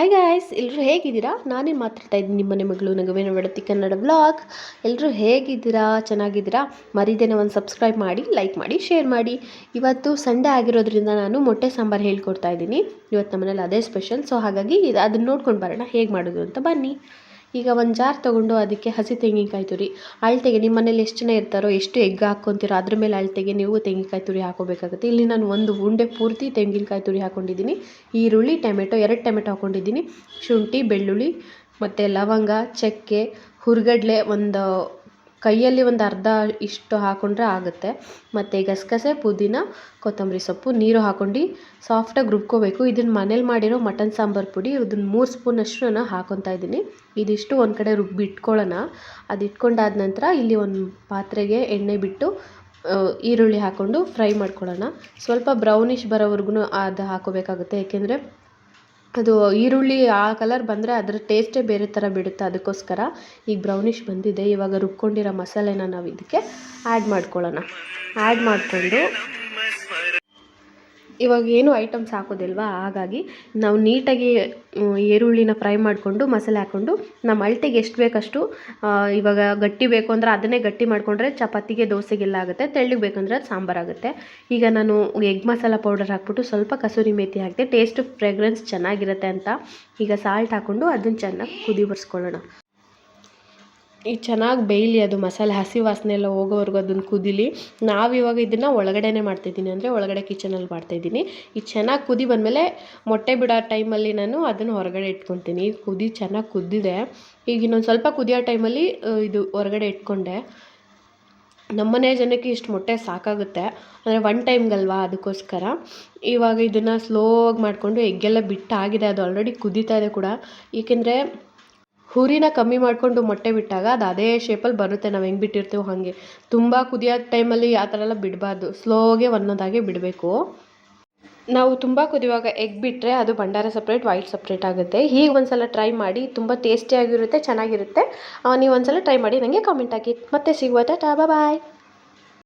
Hi guys ಎಲ್ಲರೂ ಹೇಗಿದ್ದೀರಾ? ನಾನೇ ಮಾತಾಡ್ತಾ ಇದ್ದೀನಿ ನಿಮ್ಮನೆ ಮಗಳು ನಗುವಿನ ಒಡತಿ ಕನ್ನಡ ಬ್ಲಾಗ್ ಎಲ್ಲರೂ ಹೇಗಿದ್ದೀರಾ? ಚೆನ್ನಾಗಿದ್ದೀರಾ? ಮರಿದೇನೆ ಒಂದು ಸಬ್ಸ್ಕ್ರೈಬ್ ಮಾಡಿ ಲೈಕ್ ಮಾಡಿ ಶೇರ್ ಮಾಡಿ. ಇವತ್ತು ಸಂಡೇ ಆಗಿರೋದ್ರಿಂದ ನಾನು ಮೊಟ್ಟೆ ಸಾಂಬಾರು ಹೇಳ್ಕೊಡ್ತಾ ಇದ್ದೀನಿ. ಇವತ್ತು ನಮ್ಮನೇಲಿ ಅದೇ ಸ್ಪೆಷಲ್ ಸೊ ಹಾಗಾಗಿ ಅದನ್ನು ನೋಡ್ಕೊಂಡು ಬರೋಣ, ಹೇಗೆ ಮಾಡೋದು ಅಂತ ಬನ್ನಿ. ಈಗ ಒಂದು ಜಾರ್ ತೊಗೊಂಡು ಅದಕ್ಕೆ ಹಸಿ ತೆಂಗಿನಕಾಯಿ ತುರಿ. ಅಳತೆಗೆ ನಿಮ್ಮ ಮನೇಲಿ ಎಷ್ಟು ಜನ ಇರ್ತಾರೋ, ಎಷ್ಟು ಎಗ್ ಹಾಕ್ಕೊತೀರೋ ಅದ್ರ ಮೇಲೆ ಅಳತೆಗೆ ನೀವು ತೆಂಗಿನಕಾಯಿ ತುರಿ ಹಾಕೋಬೇಕಾಗುತ್ತೆ. ಇಲ್ಲಿ ನಾನು ಒಂದು ಉಂಡೆ ಪೂರ್ತಿ ತೆಂಗಿನಕಾಯಿ ತುರಿ ಹಾಕೊಂಡಿದ್ದೀನಿ. ಈರುಳ್ಳಿ, ಟೊಮೆಟೊ, ಎರಡು ಟೊಮೆಟೊ ಹಾಕ್ಕೊಂಡಿದ್ದೀನಿ ಶುಂಠಿ, ಬೆಳ್ಳುಳ್ಳಿ ಮತ್ತು ಲವಂಗ, ಚಕ್ಕೆ, ಹುರ್ಗಡ್ಲೆ ಒಂದು ಕೈಯಲ್ಲಿ ಒಂದು ಅರ್ಧ ಇಷ್ಟು ಹಾಕೊಂಡ್ರೆ ಆಗುತ್ತೆ. ಮತ್ತು ಗಸಗಸೆ, ಪುದೀನ, ಕೊತ್ತಂಬರಿ ಸೊಪ್ಪು, ನೀರು ಹಾಕ್ಕೊಂಡು ಸಾಫ್ಟಾಗಿ ರುಬ್ಕೋಬೇಕು. ಇದನ್ನು ಮನೇಲಿ ಮಾಡಿರೋ ಮಟನ್ ಸಾಂಬಾರು ಪುಡಿ, ಇದನ್ನು ಮೂರು ಸ್ಪೂನಷ್ಟು ನಾನು ಹಾಕೊತಾ ಇದ್ದೀನಿ. ಇದಿಷ್ಟು ಒಂದು ಕಡೆ ರುಬ್ಬಿ ಇಟ್ಕೊಳ್ಳೋಣ ಅದು ಇಟ್ಕೊಂಡಾದ ನಂತರ ಇಲ್ಲಿ ಒಂದು ಪಾತ್ರೆಗೆ ಎಣ್ಣೆ ಬಿಟ್ಟು ಈರುಳ್ಳಿ ಹಾಕ್ಕೊಂಡು ಫ್ರೈ ಮಾಡ್ಕೊಳ್ಳೋಣ. ಸ್ವಲ್ಪ ಬ್ರೌನಿಷ್ ಬರೋವರೆಗೂ ಅದು ಹಾಕೋಬೇಕಾಗುತ್ತೆ. ಏಕೆಂದರೆ ಅದು ಈರುಳ್ಳಿ ಆ ಕಲರ್ ಬಂದರೆ ಅದರ ಟೇಸ್ಟೇ ಬೇರೆ ಥರ ಬಿಡುತ್ತೆ ಅದಕ್ಕೋಸ್ಕರ. ಈಗ ಬ್ರೌನಿಷ್ ಬಂದಿದೆ, ಇವಾಗ ರುಬ್ಕೊಂಡಿರೋ ಮಸಾಲೆನ ನಾವು ಇದಕ್ಕೆ ಆ್ಯಡ್ ಮಾಡ್ಕೊಳ್ಳೋಣ. ಆ್ಯಡ್ ಮಾಡಿಕೊಂಡು ಇವಾಗ ಏನು ಐಟಮ್ಸ್ ಹಾಕೋದಿಲ್ವಾ? ಹಾಗಾಗಿ ನಾವು ನೀಟಾಗಿ ಈರುಳ್ಳಿನ ಫ್ರೈ ಮಾಡಿಕೊಂಡು, ಮಸಾಲೆ ಹಾಕ್ಕೊಂಡು ನಮ್ಮ ಅಳ್ತೆಗೆ ಎಷ್ಟು ಬೇಕಷ್ಟು ಇವಾಗ ಗಟ್ಟಿ ಬೇಕು ಅಂದರೆ ಅದನ್ನೇ ಗಟ್ಟಿ ಮಾಡಿಕೊಂಡ್ರೆ ಚಪಾತಿಗೆ ದೋಸೆಗೆಲ್ಲ ಆಗುತ್ತೆ, ತೆಳ್ಳಗೆ ಬೇಕಂದರೆ ಅದು ಸಾಂಬಾರಾಗುತ್ತೆ ಈಗ ನಾನು ಎಗ್ ಮಸಾಲ ಪೌಡರ್ ಹಾಕ್ಬಿಟ್ಟು ಸ್ವಲ್ಪ ಕಸೂರಿ ಮೇಥಿ ಹಾಕಿದೆ ಟೇಸ್ಟ್ ಫ್ರೆಗ್ರೆನ್ಸ್ ಚೆನ್ನಾಗಿರುತ್ತೆ ಅಂತ ಈಗ ಸಾಲ್ಟ್ ಹಾಕ್ಕೊಂಡು ಅದನ್ನು ಚೆನ್ನಾಗಿ ಕುದಿ ಬರ್ಸ್ಕೊಳ್ಳೋಣ. ಈಗ ಚೆನ್ನಾಗಿ ಬೇಯಲಿ ಅದು ಮಸಾಲೆ, ಹಸಿ ವಾಸನೆ ಎಲ್ಲ ಹೋಗೋವರೆಗೂ ಅದನ್ನು ಕುದೀಲಿ. ಇವಾಗ ಇದನ್ನು ಒಳಗಡೆನೇ ಮಾಡ್ತಿದ್ದೀನಿ. ಅಂದರೆ ಒಳಗಡೆ ಕಿಚನಲ್ಲಿ ಮಾಡ್ತಾಯಿದ್ದೀನಿ ಈ ಚೆನ್ನಾಗಿ ಕುದಿ ಬಂದಮೇಲೆ ಮೊಟ್ಟೆ ಬಿಡೋ ಟೈಮಲ್ಲಿ ನಾನು ಅದನ್ನು ಹೊರಗಡೆ ಇಟ್ಕೊತೀನಿ. ಕುದಿ ಚೆನ್ನಾಗಿ ಕುದ್ದಿದೆ ಈಗ ಇನ್ನೊಂದು ಸ್ವಲ್ಪ ಕುದಿಯೋ ಟೈಮಲ್ಲಿ ಇದು ಹೊರಗಡೆ ಇಟ್ಕೊಂಡೆ. ನಮ್ಮನೆ ಜನಕ್ಕೆ ಇಷ್ಟು ಮೊಟ್ಟೆ ಸಾಕಾಗುತ್ತೆ. ಅಂದರೆ ಒನ್ ಟೈಮ್ಗಲ್ವಾ ಅದಕ್ಕೋಸ್ಕರ. ಇವಾಗ ಇದನ್ನು ಸ್ಲೋವಾಗಿ ಮಾಡಿಕೊಂಡು ಎಗ್ಗೆಲ್ಲ ಬಿಟ್ಟಾಗಿದೆ. ಅದು ಆಲ್ರೆಡಿ ಕುದೀತಾ ಇದೆ ಕೂಡ. ಏಕೆಂದರೆ ಹುರಿನ ಕಮ್ಮಿ ಮಾಡಿಕೊಂಡು ಮೊಟ್ಟೆ ಬಿಟ್ಟಾಗ ಅದು ಅದೇ ಶೇಪಲ್ಲಿ ಬರುತ್ತೆ. ನಾವು ಹೆಂಗೆ ಬಿಟ್ಟಿರ್ತೀವೋ ಹಾಗೆ. ತುಂಬ ಕುದಿಯೋ ಟೈಮಲ್ಲಿ ಆ ಥರ ಎಲ್ಲ ಬಿಡಬಾರ್ದು. ಸ್ಲೋಗೆ ಒಂದೊಂದಾಗೆ ಬಿಡಬೇಕು. ನಾವು ತುಂಬ ಕುದಿಯುವಾಗ ಎಗ್ ಬಿಟ್ಟರೆ ಅದು ಭಂಡಾರ ಸಪ್ರೇಟ್ ವೈಟ್ ಸಪ್ರೇಟ್ ಆಗುತ್ತೆ. ಹೀಗೆ ಒಂದು ಸಲ ಟ್ರೈ ಮಾಡಿ ತುಂಬ ಟೇಸ್ಟಿಯಾಗಿರುತ್ತೆ ಚೆನ್ನಾಗಿರುತ್ತೆ. ನೀವು ಒಂದು ಸಲ ಟ್ರೈ ಮಾಡಿ ನನಗೆ ಕಾಮೆಂಟ್ ಹಾಕಿ. ಮತ್ತೆ ಸಿಗುವ ಟಾಟಾ ಬಾಯ್